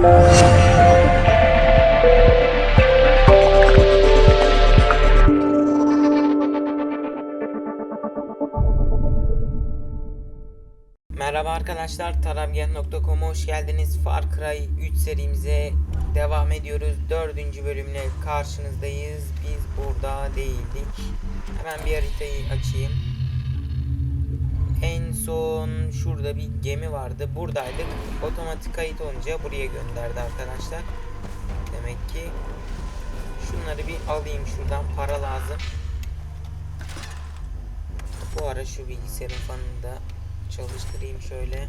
Merhaba arkadaşlar, tarabgen.com'a hoş geldiniz. Far Cry 3 serimize devam ediyoruz. Dördüncü bölümle karşınızdayız. Biz burada değildik. Hemen bir haritayı açayım. Son şurada bir gemi vardı. Buradaydık. Otomatik kayıt olunca buraya gönderdi arkadaşlar. Demek ki şunları bir alayım şuradan. Para lazım. Bu ara şu bilgisayarın fanını da çalıştırayım şöyle.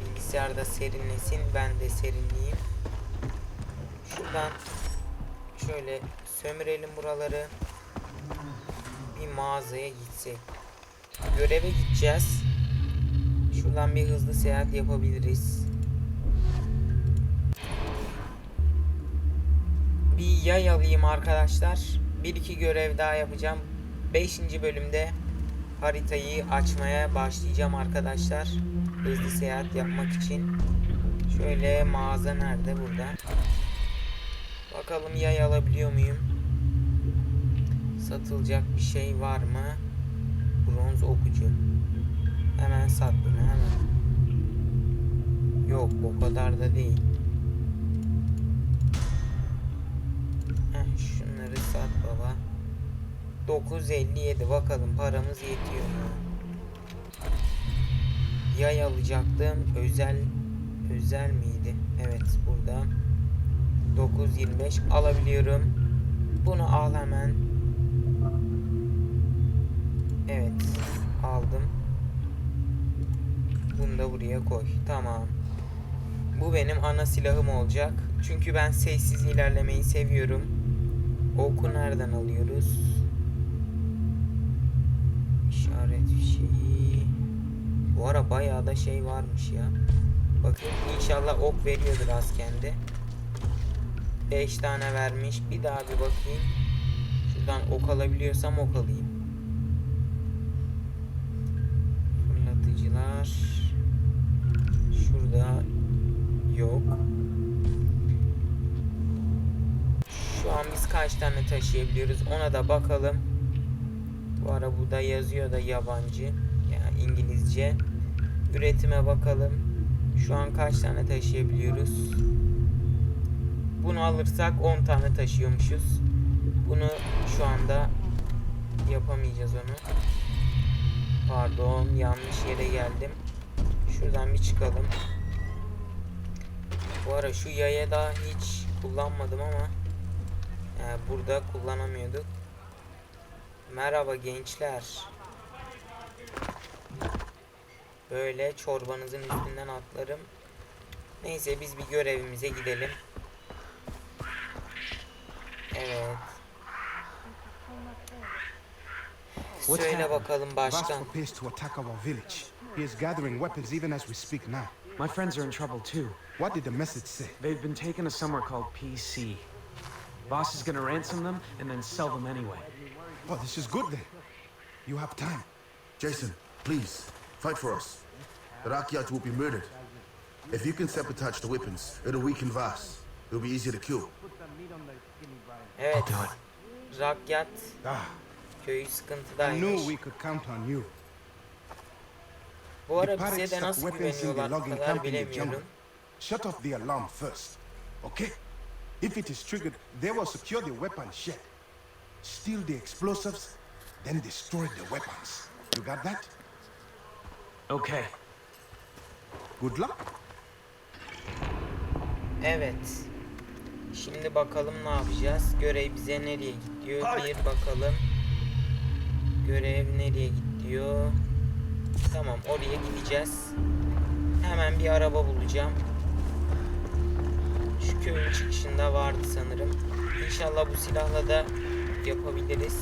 Bilgisayarda serinlesin, ben de serinleyeyim. Şuradan şöyle sömürelim buraları. Bir mağazaya gitsek. Göreve gideceğiz. Şuradan bir hızlı seyahat yapabiliriz. Bir yay alayım arkadaşlar. Bir iki görev daha yapacağım. 5. bölümde haritayı açmaya başlayacağım arkadaşlar. Hızlı seyahat yapmak için. Şöyle mağaza nerede? Burada. Bakalım yay alabiliyor muyum? Satılacak bir şey var mı? Bronz okucu. Hemen sat bunu hemen. Yok o kadar da değil. Heh, şunları sat baba. 957 bakalım paramız yetiyor mu? Yay alacaktım. Özel özel miydi? Evet burada. 925 alabiliyorum. Bunu al hemen. Evet aldım. Bunu da buraya koy. Tamam. Bu benim ana silahım olacak. Çünkü ben sessiz ilerlemeyi seviyorum. Oku nereden alıyoruz? İşaret fişeği. Bu ara bayağı da şey varmış ya. Bakın inşallah ok veriyordur az kendi. 5 tane vermiş. Bir daha bir bakayım. Şuradan ok alabiliyorsam ok alayım. Şurada yok. Şu an biz kaç tane taşıyabiliyoruz ona da bakalım. Bu ara bu da yazıyor da yabancı. Yani İngilizce. Üretime bakalım. Şu an kaç tane taşıyabiliyoruz? Bunu alırsak 10 tane taşıyormuşuz. Bunu şu anda yapamayacağız onu. Pardon yanlış yere geldim. Şuradan bir çıkalım. Bu ara şu yaya da hiç kullanmadım ama yani burada kullanamıyorduk. Merhaba gençler. Böyle çorbanızın üstünden atlarım. Neyse biz bir görevimize gidelim. Evet. Söyle bakalım başkan. He is gathering weapons even as we speak now. My friends are in trouble too. What did the message say? They've been taken to somewhere called PC. Boss is gonna ransom them and then sell them anyway. Oh, this is good then. You have time. Jason, please, fight for us. The Rakyat will be murdered. If you can sabotage the weapons, it'll weaken Vass. It'll be easier to kill. Evet. do it. Rakyat Ah, köyü I knew we could count on you. Bu ara The bize pirates de stuck nasıl weapons in the güveniyorlar bu logging kadar camp in the jungle. bilemiyorum. Shut off the alarm first, okay? If it is triggered, they will secure the weapon shed, steal the explosives, then destroy the weapons. You got that? Okay. Good luck. Evet. Şimdi bakalım ne yapacağız. Görev bize nereye gidiyor? Bir bakalım. Görev nereye gidiyor? Tamam oraya gideceğiz. Hemen bir araba bulacağım. Şu köyün çıkışında vardı sanırım. İnşallah bu silahla da yapabiliriz.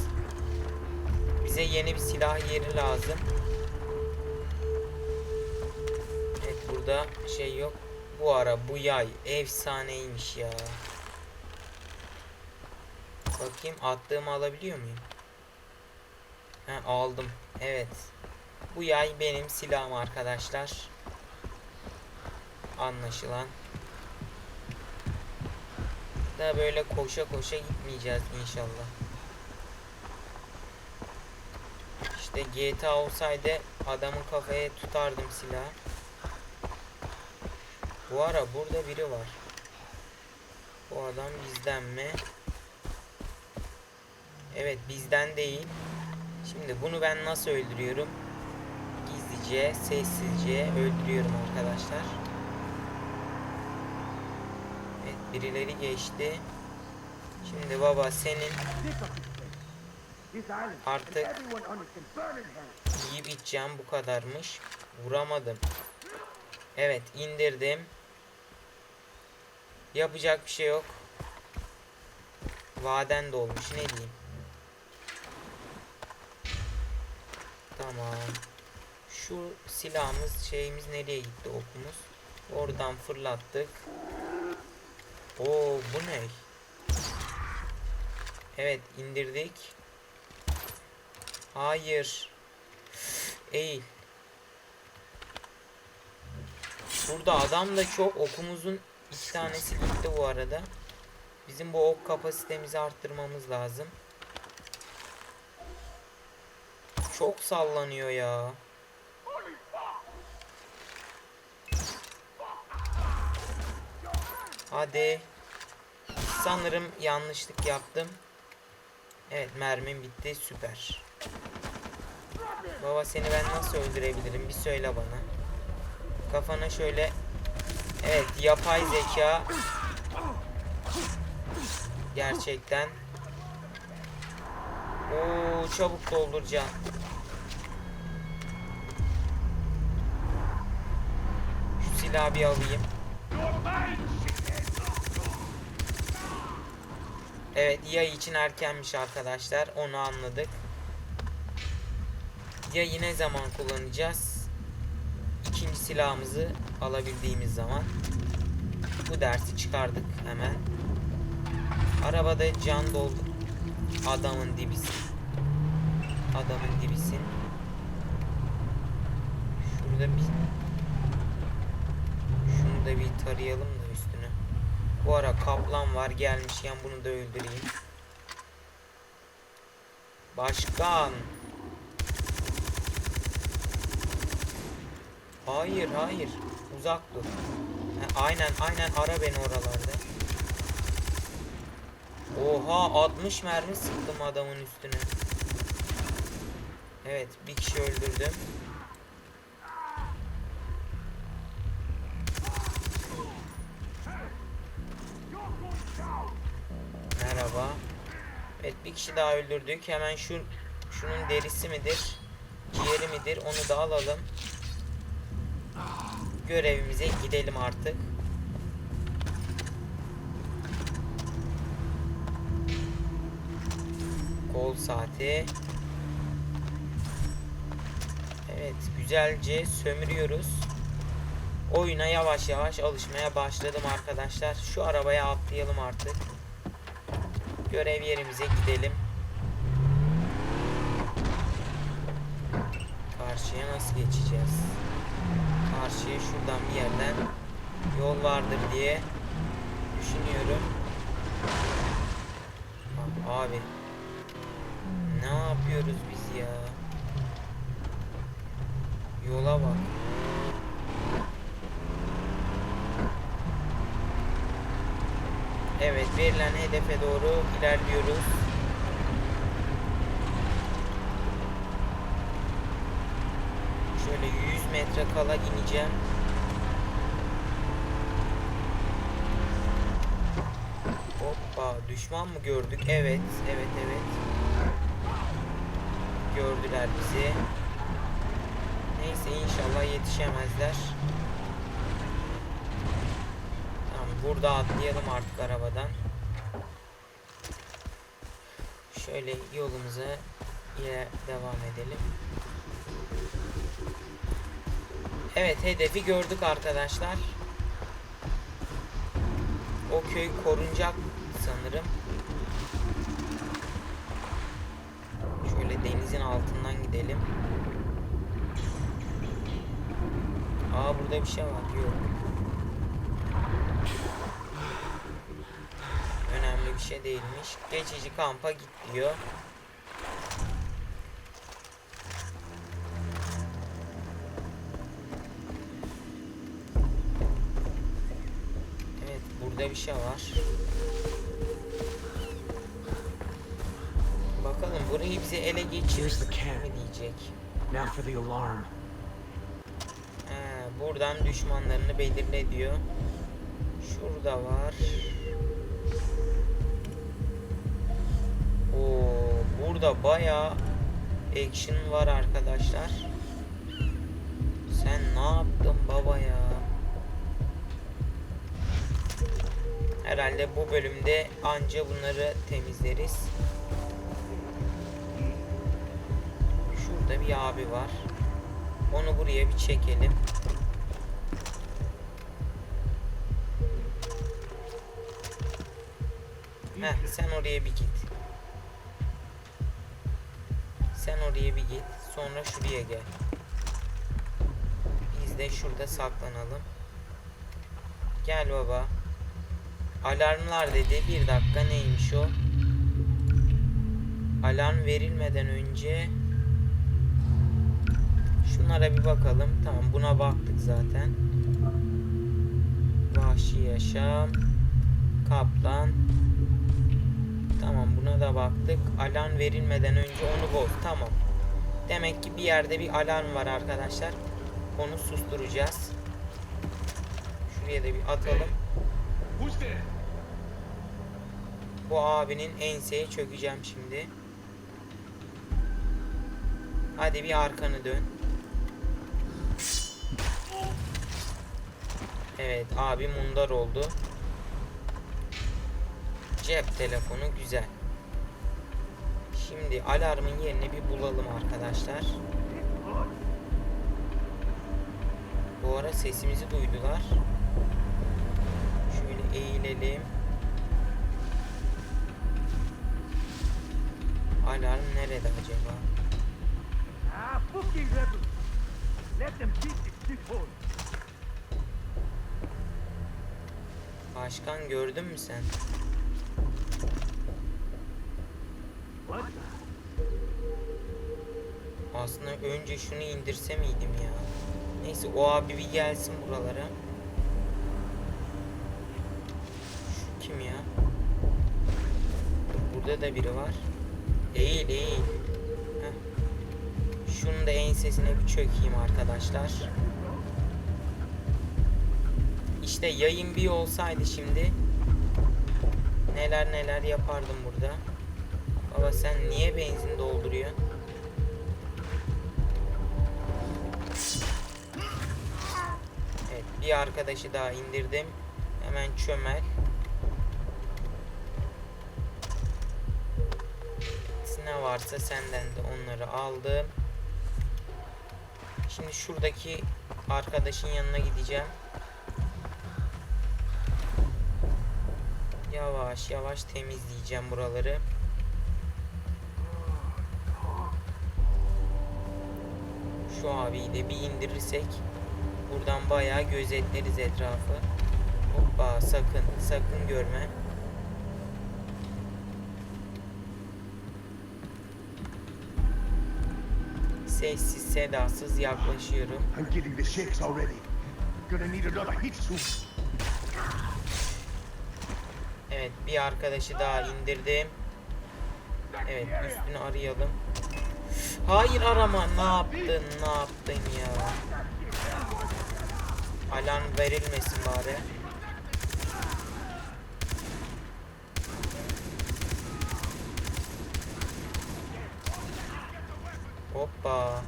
Bize yeni bir silah yeri lazım. Evet burada şey yok. Bu ara bu yay efsaneymiş ya. Bakayım attığımı alabiliyor muyum? He aldım. Evet. Bu yay benim silahım arkadaşlar. Anlaşılan. Da böyle koşa koşa gitmeyeceğiz inşallah. İşte GTA olsaydı adamın kafaya tutardım silahı. Bu ara burada biri var. Bu adam bizden mi? Evet bizden değil. Şimdi bunu ben nasıl öldürüyorum? Gizlice, sessizce öldürüyorum arkadaşlar. Evet birileri geçti. Şimdi baba senin artık yiyip içeceğim bu kadarmış. Vuramadım. Evet indirdim. Yapacak bir şey yok. Vaden dolmuş ne diyeyim. Tamam. Şu silahımız şeyimiz nereye gitti okumuz? Oradan fırlattık. Oo bu ne? Evet indirdik. Hayır. Eğil. Burada adam da çok okumuzun iki tanesi gitti bu arada. Bizim bu ok kapasitemizi arttırmamız lazım. Çok sallanıyor ya. Hadi. Sanırım yanlışlık yaptım. Evet mermim bitti süper. Baba seni ben nasıl öldürebilirim bir söyle bana. Kafana şöyle Evet yapay zeka Gerçekten Oo çabuk dolduracağım Şu silahı bir alayım Evet yay için erkenmiş arkadaşlar onu anladık Yayı ne zaman kullanacağız ikinci silahımızı alabildiğimiz zaman bu dersi çıkardık hemen. Arabada can doldu. Adamın dibisin. Adamın dibisin. Şurada bir şunu da bir tarayalım. Bu ara kaplan var gelmişken bunu da öldüreyim. Başkan. Hayır hayır. Uzak dur. Ha, aynen aynen ara beni oralarda. Oha 60 mermi sıktım adamın üstüne. Evet bir kişi öldürdüm. Kişi daha öldürdük. Hemen şu şunun derisi midir? Ciğeri midir? Onu da alalım görevimize gidelim artık. Kol saati. Evet, güzelce sömürüyoruz. Oyuna yavaş yavaş alışmaya başladım arkadaşlar. Şu arabaya atlayalım artık. Görev yerimize gidelim. Karşıya nasıl geçeceğiz? karşıya şuradan bir yerden yol vardır diye düşünüyorum. Abi ne yapıyoruz biz ya? Yola bak. Evet verilen hedefe doğru ilerliyoruz. Şöyle 100 metre kala ineceğim. Hoppa düşman mı gördük? Evet evet evet. Gördüler bizi. Neyse inşallah yetişemezler. Tamam burada atlayalım artık arabadan. Şöyle yolumuza yine devam edelim. Evet hedefi gördük arkadaşlar. O köy korunacak sanırım. Şöyle denizin altından gidelim. Aa burada bir şey var. Yok. Önemli bir şey değilmiş. Geçici kampa git diyor. Burada bir şey var. Bakalım burayı bize ele geçirir mi diyecek. Now for the alarm. He, buradan düşmanlarını belirle diyor. Şurada var. Oo, burada bayağı action var arkadaşlar. Sen ne yaptın baba ya? Herhalde bu bölümde anca bunları temizleriz. Şurada bir abi var. Onu buraya bir çekelim. Heh, sen oraya bir git. Sen oraya bir git. Sonra şuraya gel. Biz de şurada saklanalım. Gel baba. Alarmlar dedi. Bir dakika neymiş o? Alarm verilmeden önce Şunlara bir bakalım. Tamam buna baktık zaten. Vahşi yaşam. Kaplan. Tamam buna da baktık. Alarm verilmeden önce onu boz. Tamam. Demek ki bir yerde bir alarm var arkadaşlar. Onu susturacağız. Şuraya da bir atalım. Bu abinin enseye çökeceğim şimdi. Hadi bir arkanı dön. Evet abi mundar oldu. Cep telefonu güzel. Şimdi alarmın yerini bir bulalım arkadaşlar. Bu ara sesimizi duydular. Eğilelim. Alarm nerede acaba? Ah, fucking rebels! Let them beat this shithole! Başkan gördün mü sen? Aslında önce şunu indirse miydim ya? Neyse o abi bir gelsin buralara. Şu kim ya? Burada da biri var. Eğil eğil. Heh. Şunun da ensesine bir çökeyim arkadaşlar. İşte yayın bir olsaydı şimdi neler neler yapardım burada. Baba sen niye benzin dolduruyorsun? Evet bir arkadaşı daha indirdim. Hemen çömel. Ne varsa senden de onları aldım. Şimdi şuradaki arkadaşın yanına gideceğim. Yavaş yavaş temizleyeceğim buraları. Şu abiyi de bir indirirsek buradan bayağı gözetleriz etrafı. Hoppa sakın sakın görme. Sessiz sedasız yaklaşıyorum. I'm getting the shakes already. Gonna need another hit soon. Evet bir arkadaşı daha indirdim. Evet üstünü arayalım. Hayır arama ne yaptın ne yaptın ya. Alarm verilmesin bari. Hoppa.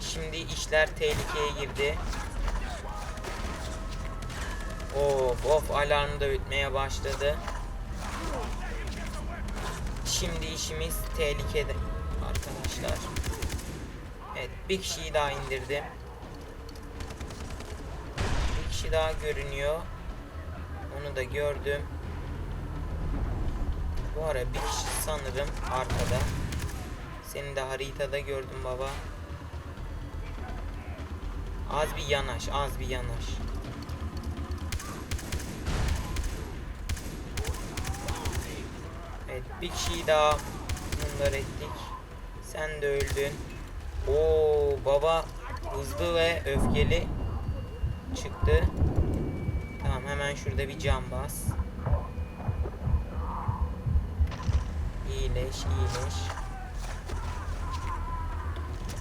Şimdi işler tehlikeye girdi. Of of alarm da ötmeye başladı. Şimdi işimiz tehlikede arkadaşlar. Evet bir kişiyi daha indirdim. Bir kişi daha görünüyor. Onu da gördüm. Bu ara bir kişi sanırım arkada. Seni de haritada gördüm baba. Az bir yanaş, az bir yanaş. Evet, bir kişiyi daha bunlar ettik. Sen de öldün. Oo baba hızlı ve öfkeli çıktı. Tamam hemen şurada bir cam bas. İyileş, iyileş.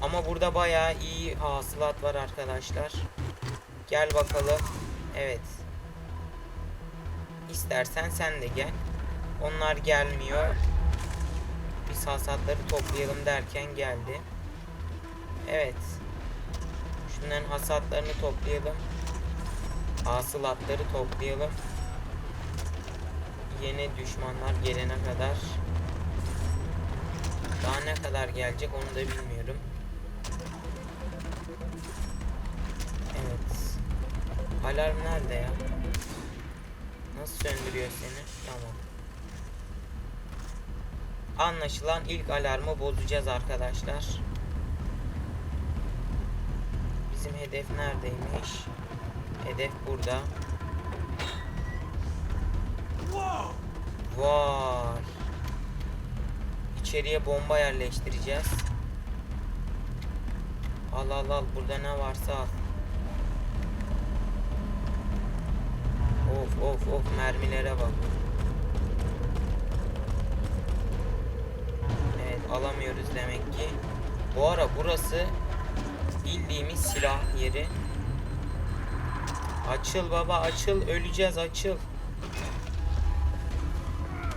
Ama burada bayağı iyi hasılat var arkadaşlar. Gel bakalım. Evet. İstersen sen de gel. Onlar gelmiyor. Biz hasatları toplayalım derken geldi. Evet. Şunların hasatlarını toplayalım. Hasılatları toplayalım. Yeni düşmanlar gelene kadar. Daha ne kadar gelecek onu da bilmiyorum. Alarm nerede ya? Nasıl söndürüyor seni? Tamam. Anlaşılan ilk alarmı bozacağız arkadaşlar. Bizim hedef neredeymiş? Hedef burada. Vay. İçeriye bomba yerleştireceğiz. Al al al burada ne varsa al. Of of of mermilere bak. Evet alamıyoruz demek ki. Bu ara burası bildiğimiz silah yeri. Açıl baba açıl öleceğiz açıl.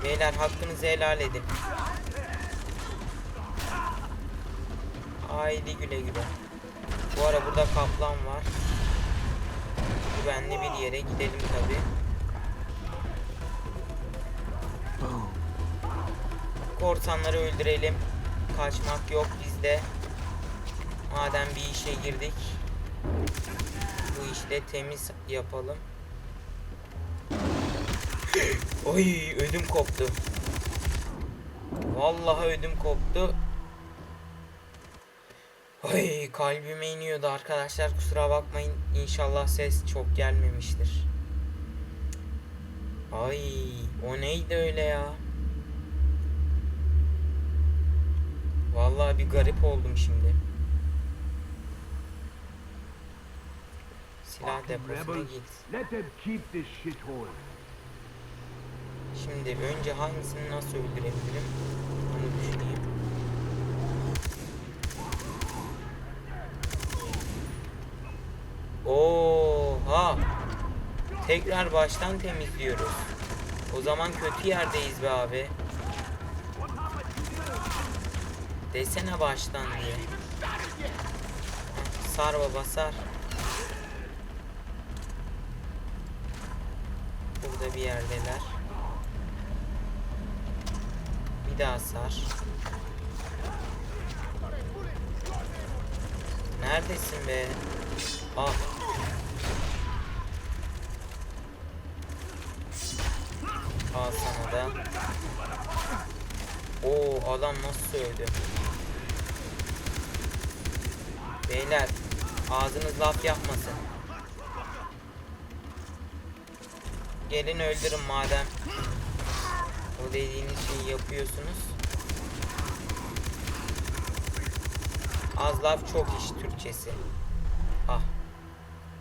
Beyler hakkınızı helal edin. Haydi güle güle. Bu ara burada kaplan var. Güvenli bir yere gidelim tabi. Korsanları öldürelim. Kaçmak yok bizde. Madem bir işe girdik. Bu işte temiz yapalım. Oy ödüm koptu. Vallahi ödüm koptu. Ay kalbime iniyordu arkadaşlar kusura bakmayın İnşallah ses çok gelmemiştir. Ay o neydi öyle ya? Vallahi bir garip oldum şimdi. Silah deposuna git. Şimdi önce hangisini nasıl öldürebilirim? Onu düşüneyim. Oha! Tekrar baştan temizliyoruz. O zaman kötü yerdeyiz be abi. Desene baştan diye. Sar baba sar. Burada bir yerdeler. Bir daha sar. Neredesin be? Al. Al da. Oo adam nasıl sövdü? Beyler ağzınız laf yapmasın. Gelin öldürün madem. O dediğiniz şeyi yapıyorsunuz. Az laf çok iş Türkçesi. Ah.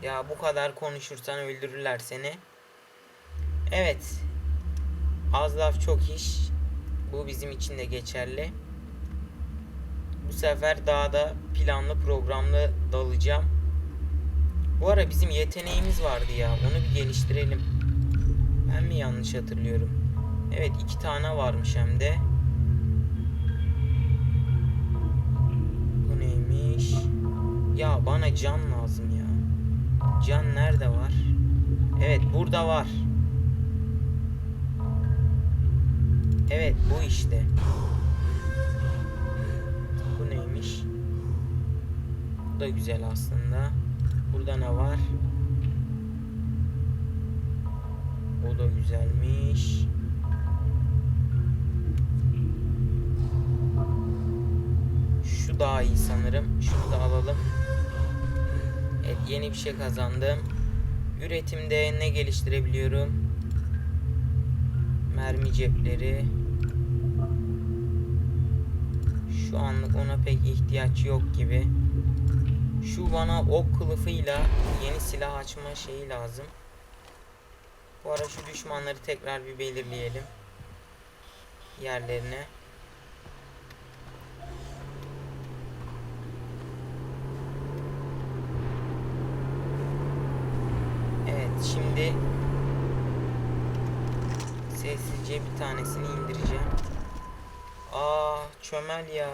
Ya bu kadar konuşursan öldürürler seni. Evet. Az laf çok iş. Bu bizim için de geçerli. Bu sefer daha da planlı programlı dalacağım. Bu ara bizim yeteneğimiz vardı ya. Onu bir geliştirelim. Ben mi yanlış hatırlıyorum? Evet iki tane varmış hem de. Bu neymiş? Ya bana can lazım ya. Can nerede var? Evet burada var. Evet bu işte. Bu neymiş? Bu da güzel aslında. Burada ne var? O da güzelmiş. Şu daha iyi sanırım. Şunu da alalım. Evet yeni bir şey kazandım. Üretimde ne geliştirebiliyorum? Mermi cepleri. Şu anlık ona pek ihtiyaç yok gibi. Şu bana ok kılıfıyla yeni silah açma şeyi lazım. Bu ara şu düşmanları tekrar bir belirleyelim. Yerlerine. Evet şimdi sessizce bir tanesini indireceğim. Aa çömel ya.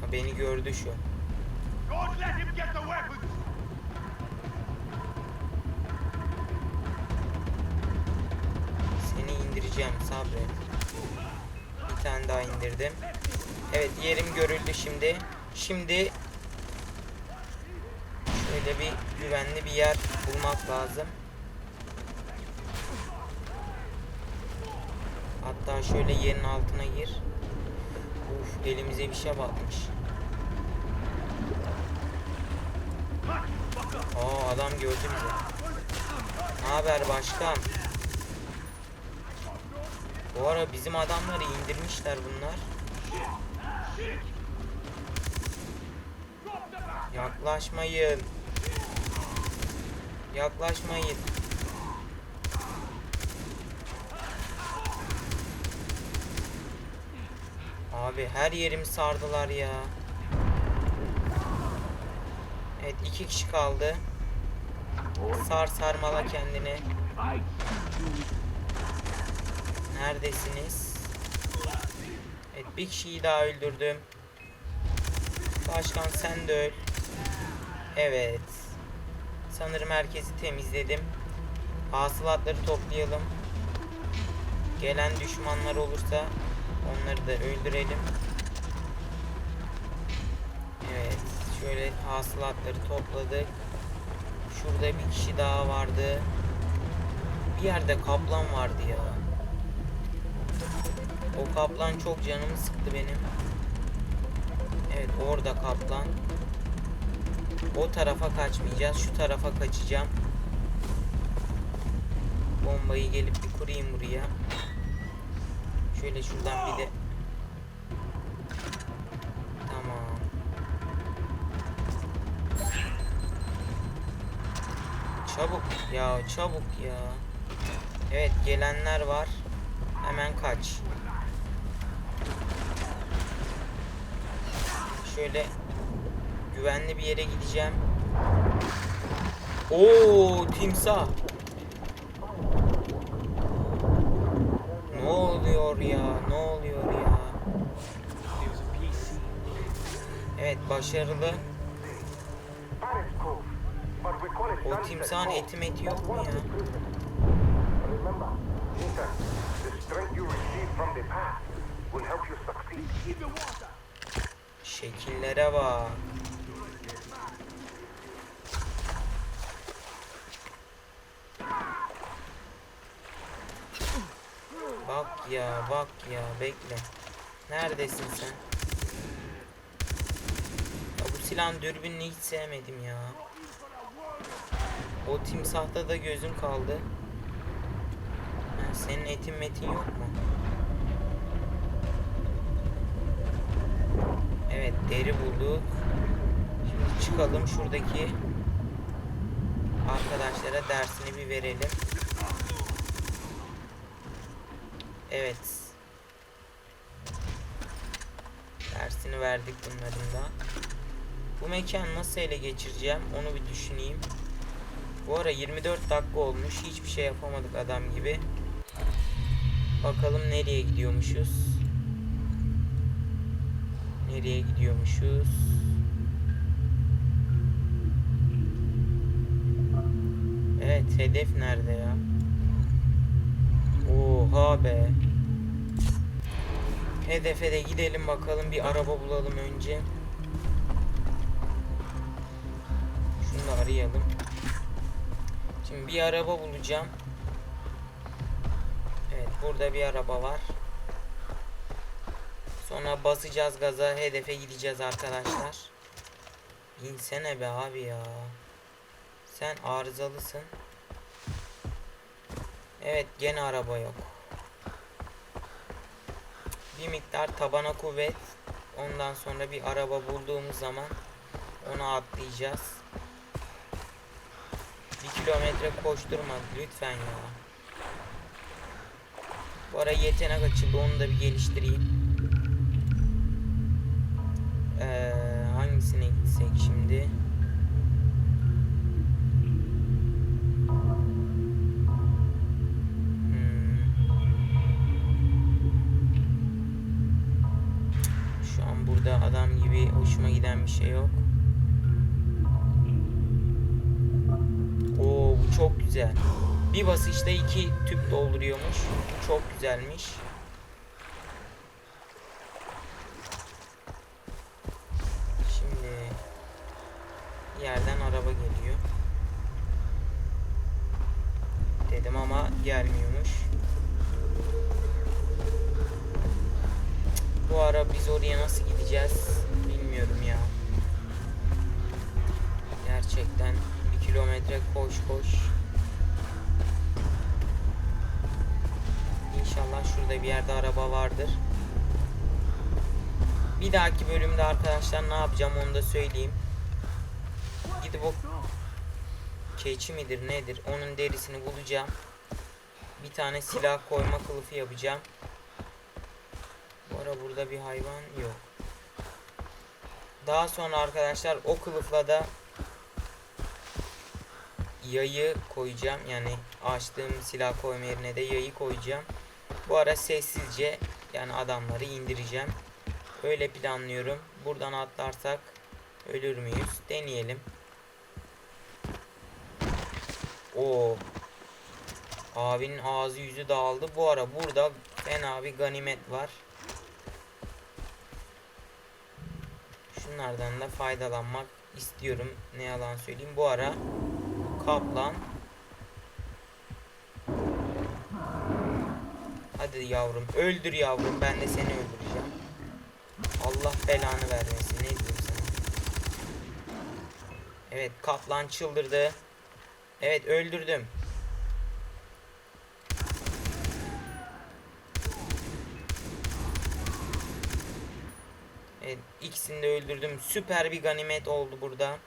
Ha, beni gördü şu. Seni indireceğim sabret. Bir tane daha indirdim. Evet yerim görüldü şimdi. Şimdi şöyle bir güvenli bir yer bulmak lazım. Hatta şöyle yerin altına gir. Uf elimize bir şey batmış. Aa adam gördü bizi. Ne haber başkan? Bu ara bizim adamları indirmişler bunlar. Yaklaşmayın. Yaklaşmayın. Abi her yerimi sardılar ya. Evet iki kişi kaldı. Sar sarmala kendini. Neredesiniz? Evet bir kişiyi daha öldürdüm. Başkan sen de öl. Evet. Sanırım herkesi temizledim. Hasılatları toplayalım. Gelen düşmanlar olursa onları da öldürelim. Evet. Şöyle hasılatları topladık. Şurada bir kişi daha vardı. Bir yerde kaplan vardı ya. O kaplan çok canımı sıktı benim. Evet orada kaplan. O tarafa kaçmayacağız. Şu tarafa kaçacağım. Bombayı gelip bir kurayım buraya. Şöyle şuradan bir de Tamam. Çabuk ya çabuk ya. Evet gelenler var. Hemen kaç. Şöyle güvenli bir yere gideceğim. Oo timsah. Ne oluyor ya? Ne oluyor ya? Evet başarılı. O timsahın eti meti yok mu ya? The strength you receive from the past will help you succeed. Şekillere bak. Bak ya bak ya bekle. Neredesin sen? Ya bu silahın dürbününü hiç sevmedim ya. O timsahta da gözüm kaldı. Senin etin metin yok mu? Evet deri bulduk. Şimdi çıkalım şuradaki arkadaşlara dersini bir verelim. Evet. Dersini verdik bunların da. Bu mekan nasıl ele geçireceğim onu bir düşüneyim. Bu ara 24 dakika olmuş. Hiçbir şey yapamadık adam gibi. Bakalım nereye gidiyormuşuz. Nereye gidiyormuşuz? Evet, hedef nerede ya? Oha be. Hedefe de gidelim bakalım bir araba bulalım önce. Şunu da arayalım. Şimdi bir araba bulacağım. Evet, burada bir araba var. Sonra basacağız gaza hedefe gideceğiz arkadaşlar. insene be abi ya. Sen arızalısın. Evet gene araba yok. Bir miktar tabana kuvvet. Ondan sonra bir araba bulduğumuz zaman ona atlayacağız. Bir kilometre koşturma lütfen ya. Bu ara yetenek açıldı onu da bir geliştireyim. Ee, hangisine gitsek şimdi? Hmm. Şu an burada adam gibi hoşuma giden bir şey yok. Oo bu çok güzel. Bir basışta iki tüp dolduruyormuş. Çok güzelmiş. Arkadaşlar ne yapacağım onu da söyleyeyim. Gidip o keçi midir nedir onun derisini bulacağım. Bir tane silah koyma kılıfı yapacağım. Bu ara burada bir hayvan yok. Daha sonra arkadaşlar o kılıfla da yayı koyacağım. Yani açtığım silah koyma yerine de yayı koyacağım. Bu ara sessizce yani adamları indireceğim. Öyle planlıyorum. Buradan atlarsak ölür müyüz? Deneyelim. O Abinin ağzı yüzü dağıldı. Bu ara burada fena bir ganimet var. Şunlardan da faydalanmak istiyorum. Ne yalan söyleyeyim. Bu ara kaplan Hadi yavrum öldür yavrum ben de seni öldüreceğim. Allah belanı vermesin ne diyeyim sana. Evet kaplan çıldırdı. Evet öldürdüm. Evet ikisini de öldürdüm. Süper bir ganimet oldu burada.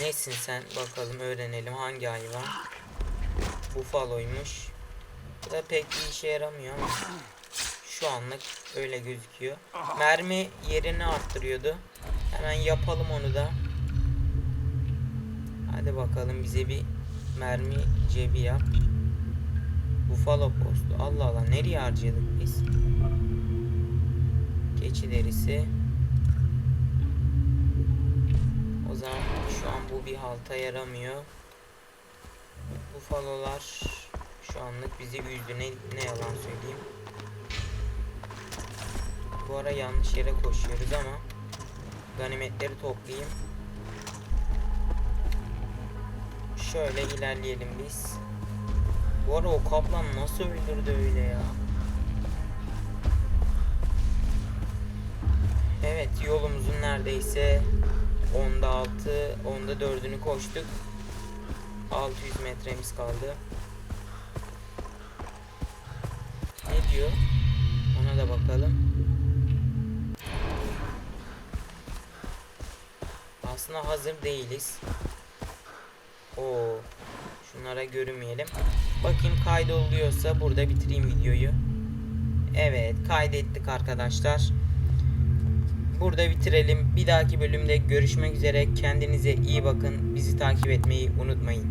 Nesin sen bakalım öğrenelim hangi hayvan. Bufaloymuş. Bu da pek bir işe yaramıyor ama şu anlık öyle gözüküyor. Mermi yerini arttırıyordu. Hemen yapalım onu da. Hadi bakalım bize bir mermi cebi yap. Buffalo postu. Allah Allah nereye harcadık biz? Keçi derisi. O zaman şu an bu bir halta yaramıyor. Bufalolar şu anlık bizi üzdü ne, ne yalan söyleyeyim. Bu ara yanlış yere koşuyoruz ama ganimetleri toplayayım. Şöyle ilerleyelim biz. Bu ara o kaplan nasıl öldürdü öyle ya? Evet yolumuzun neredeyse onda 6, onda 4'ünü koştuk. 600 metremiz kaldı. Ne diyor? Ona da bakalım. Aslında hazır değiliz. Oo. Şunlara görünmeyelim. Bakayım kaydoluyorsa burada bitireyim videoyu. Evet kaydettik arkadaşlar. Burada bitirelim. Bir dahaki bölümde görüşmek üzere. Kendinize iyi bakın. Bizi takip etmeyi unutmayın.